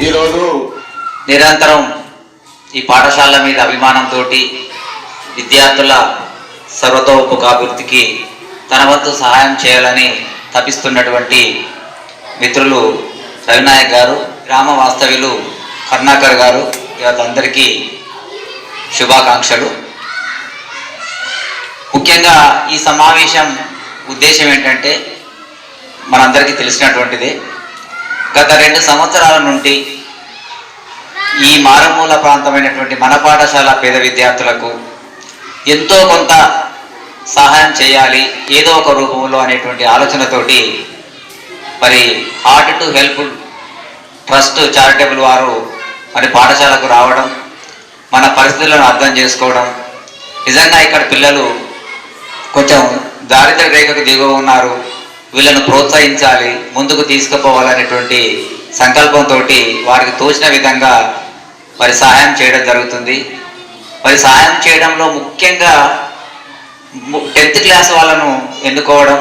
ఈరోజు నిరంతరం ఈ పాఠశాల మీద అభిమానంతో విద్యార్థుల సర్వతోముఖాభివృద్ధికి తన వంతు సహాయం చేయాలని తపిస్తున్నటువంటి మిత్రులు రవినాయక్ గారు గ్రామ వాస్తవ్యులు కరుణాకర్ గారు అందరికీ శుభాకాంక్షలు. ముఖ్యంగా ఈ సమావేశం ఉద్దేశం ఏంటంటే మనందరికీ తెలిసినటువంటిది. గత రెండు సంవత్సరాల నుండి ఈ మారుమూల ప్రాంతమైనటువంటి మన పాఠశాల పేద విద్యార్థులకు ఎంతో కొంత సహాయం చేయాలి ఏదో ఒక రూపంలో అనేటువంటి ఆలోచనతోటి మరి heart to help trust charitable వారు మరి పాఠశాలకు రావడం మన పరిస్థితులను అర్థం చేసుకోవడం. నిజంగా ఇక్కడ పిల్లలు కొంచెం దారిద్ర రేఖకు దిగువ ఉన్నారు. వీళ్ళను ప్రోత్సహించాలి ముందుకు తీసుకుపోవాలనేటువంటి సంకల్పంతో వారికి తోచిన విధంగా మరి సహాయం చేయడం జరుగుతుంది. మరి సహాయం చేయడంలో ముఖ్యంగా టెన్త్ క్లాస్ వాళ్ళను ఎన్నుకోవడం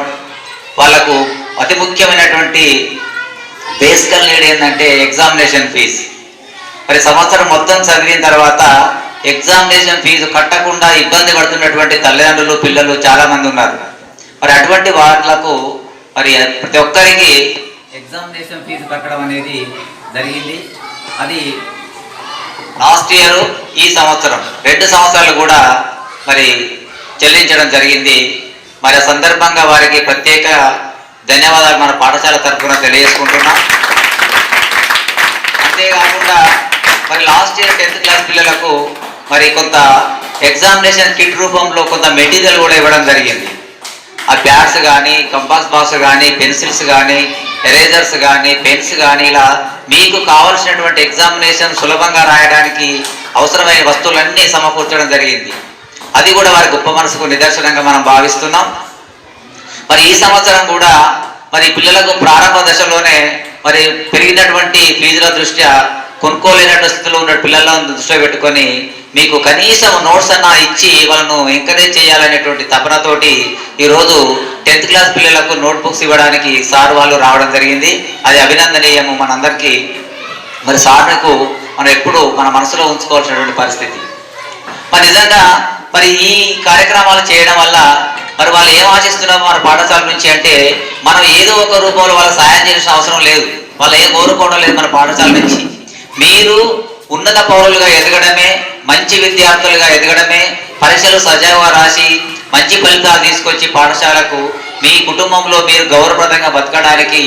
వాళ్ళకు అతి ముఖ్యమైనటువంటి బేసికల్ నీడ్ ఏంటంటే ఎగ్జామినేషన్ ఫీజు. మరి సంవత్సరం మొత్తం చదివిన తర్వాత ఎగ్జామినేషన్ ఫీజు కట్టకుండా ఇబ్బంది పడుతున్నటువంటి తల్లిదండ్రులు పిల్లలు చాలామంది ఉన్నారు. మరి అటువంటి వాళ్ళకు మరి ప్రతి ఒక్కరికి ఎగ్జామినేషన్ ఫీజు కట్టడం అనేది జరిగింది. అది లాస్ట్ ఇయర్ ఈ సంవత్సరం. రెండు సంవత్సరాలు కూడా మరి చెల్లించడం జరిగింది. మరి సందర్భంగా వారికి ప్రత్యేక ధన్యవాదాలు మన పాఠశాల తరఫున తెలియజేసుకుంటున్నాం. అంతేకాకుండా మరి లాస్ట్ ఇయర్ టెన్త్ క్లాస్ పిల్లలకు మరి కొంత ఎగ్జామినేషన్ కిట్ రూపంలో కొంత మెటీరియల్ కూడా ఇవ్వడం జరిగింది. ఆ ప్యాడ్స్ కానీ కంపాస్ బాక్స్ కానీ పెన్సిల్స్ కానీ ఎరేజర్స్ కానీ పెన్స్ కానీ ఇలా మీకు కావలసినటువంటి ఎగ్జామినేషన్ సులభంగా రాయడానికి అవసరమైన వస్తువులన్నీ సమకూర్చడం జరిగింది. అది కూడా వారి గొప్ప మనసుకు నిదర్శనంగా మనం భావిస్తున్నాం. మరి ఈ సంవత్సరం కూడా మరి పిల్లలకు ప్రారంభ దశలోనే మరి పెరిగినటువంటి ఫీజుల దృష్ట్యా కొనుక్కోలేనటువంటి స్థితిలో ఉన్న పిల్లలను దృష్టిలో పెట్టుకొని మీకు కనీసం నోట్స్ అన్న ఇచ్చి వాళ్ళను ఎంకరేజ్ చేయాలనేటువంటి తపనతోటి ఈరోజు టెన్త్ క్లాస్ పిల్లలకు నోట్ బుక్స్ ఇవ్వడానికి సార్ వాళ్ళు రావడం జరిగింది. అది అభినందనీయము మనందరికీ. మరి సార్కు మనం ఎప్పుడు మన మనసులో ఉంచుకోవాల్సినటువంటి పరిస్థితి. మరి నిజంగా మరి ఈ కార్యక్రమాలు చేయడం వల్ల మరి వాళ్ళు ఏం ఆశిస్తున్నారో మన పాఠశాల నుంచి అంటే మనం ఏదో ఒక రూపంలో వాళ్ళకి సహాయం చేయాల్సిన అవసరం లేదు. వాళ్ళు ఏం కోరుకోవడం లేదు మన పాఠశాల నుంచి. మీరు ఉన్నత పౌరులుగా ఎదగడమే మంచి విద్యార్థులుగా ఎదగడమే పరీక్షలు సజావ రాసి మంచి ఫలితాలు తీసుకొచ్చి పాఠశాలకు మీ కుటుంబంలో మీరు గౌరవప్రదంగా బతకడానికి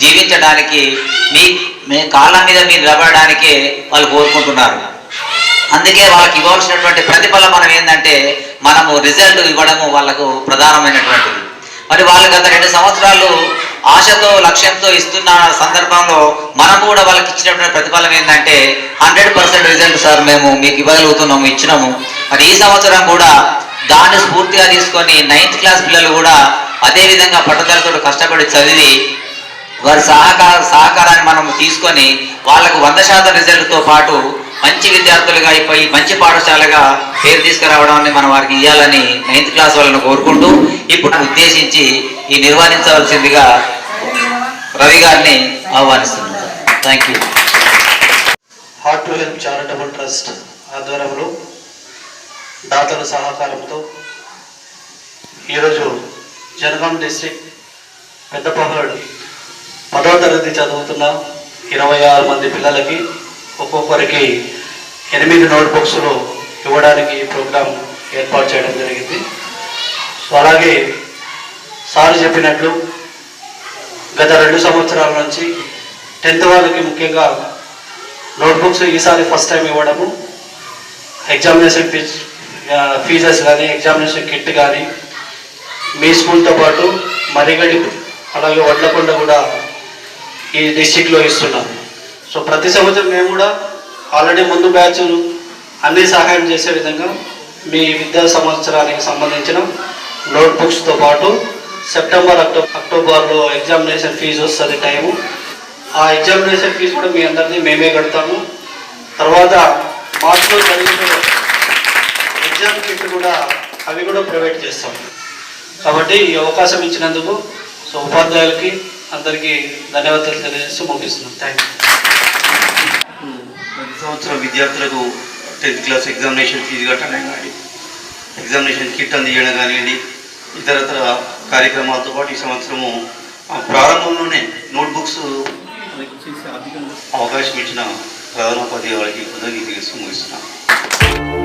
జీవించడానికి మీ మీ కాళ్ళ మీద మీరు నిలబడడానికే వాళ్ళు కోరుకుంటున్నారు. అందుకే వాళ్ళకి ఇవ్వాల్సినటువంటి ప్రతిఫలం మనం ఏంటంటే మనము రిజల్ట్ ఇవ్వడము వాళ్ళకు ప్రధానమైనటువంటిది. మరి వాళ్ళు గత రెండు సంవత్సరాలు ఆశతో లక్ష్యంతో ఇస్తున్న సందర్భంలో మనం కూడా వాళ్ళకి ఇచ్చినటువంటి ప్రతిఫలం ఏంటంటే హండ్రెడ్ పర్సెంట్ రిజల్ట్ సార్ మేము మీకు ఇవ్వగలుగుతున్నాము ఇచ్చినాము. మరి ఈ సంవత్సరం కూడా దాన్ని స్ఫూర్తిగా తీసుకొని నైన్త్ క్లాస్ పిల్లలు కూడా అదే విధంగా పట్టుదలతో కష్టపడి చదివి వారి సహకార సహకారాన్ని మనం తీసుకొని వాళ్ళకు వంద శాతం రిజల్ట్తో పాటు మంచి విద్యార్థులుగా అయిపోయి మంచి పాఠశాలగా పేరు తీసుకురావడాన్ని మనం వారికి ఇవ్వాలని నైన్త్ క్లాస్ వాళ్ళని కోరుకుంటూ ఇప్పుడు ఉద్దేశించి ఈ నిర్వహించవలసిందిగా రవి గారిని ఆహ్వానిస్తున్నాను. Thank you heart to help charitable trust ఆధ్వర్యంలో దాతల సహకారంతో ఈరోజు జనగాం డిస్టిక్ పెద్దపహాడు పదవ తరగతి చదువుతున్న ఇరవై ఆరు మంది పిల్లలకి ఒక్కొక్కరికి ఎనిమిది నోట్బుక్స్లు ఇవ్వడానికి ప్రోగ్రాం ఏర్పాటు చేయడం జరిగింది. సో అలాగే సార్ చెప్పినట్లు గత రెండు సంవత్సరాల నుంచి టెన్త్ వాళ్ళకి ముఖ్యంగా నోట్బుక్స్ ఈసారి ఫస్ట్ టైం ఇవ్వడము ఎగ్జామినేషన్ ఫీజ్ ఫీజెస్ కానీ ఎగ్జామినేషన్ కిట్ కానీ మీ స్కూల్తో పాటు మరిగడి అలాగే వడ్లకొండ కూడా ఈ డిస్టిక్లో ఇస్తున్నాం సో ప్రతి సంవత్సరం మేము కూడా ఆల్రెడీ ముందు బ్యాచ్లు అన్ని సహాయం చేసే విధంగా మీ విద్యా సంవత్సరానికి సంబంధించిన నోట్బుక్స్తో పాటు సెప్టెంబర్ అక్టోబర్ అక్టోబర్లో ఎగ్జామినేషన్ ఫీజు వస్తుంది టైము. ఆ ఎగ్జామినేషన్ ఫీజు కూడా మీ అందరినీ మేమే కడతాము. తర్వాత మార్చిలో జరిగిన ఎగ్జామ్ కిట్ కూడా అవి కూడా ప్రొవైడ్ చేస్తాం కాబట్టి ఈ అవకాశం ఇచ్చినందుకు సో ఉపాధ్యాయులకి అందరికీ ధన్యవాదాలు తెలియజేస్తూ ముగిస్తున్నాం. థ్యాంక్ యూ ప్రతి సంవత్సరం విద్యార్థులకు టెన్త్ క్లాస్ ఎగ్జామినేషన్ ఫీజు కట్టడం. కానీ ఎగ్జామినేషన్ కిట్ అందించడం కానివ్వండి ఇతరతర కార్యక్రమాలతో పాటు ఈ సంవత్సరము ఆ, ప్రారంభంలోనే నోట్బుక్స్ అవకాశం ఇచ్చిన ప్రధానోపాధ్యాయులకి కృతజ్ఞతలు ముగిస్తున్నాను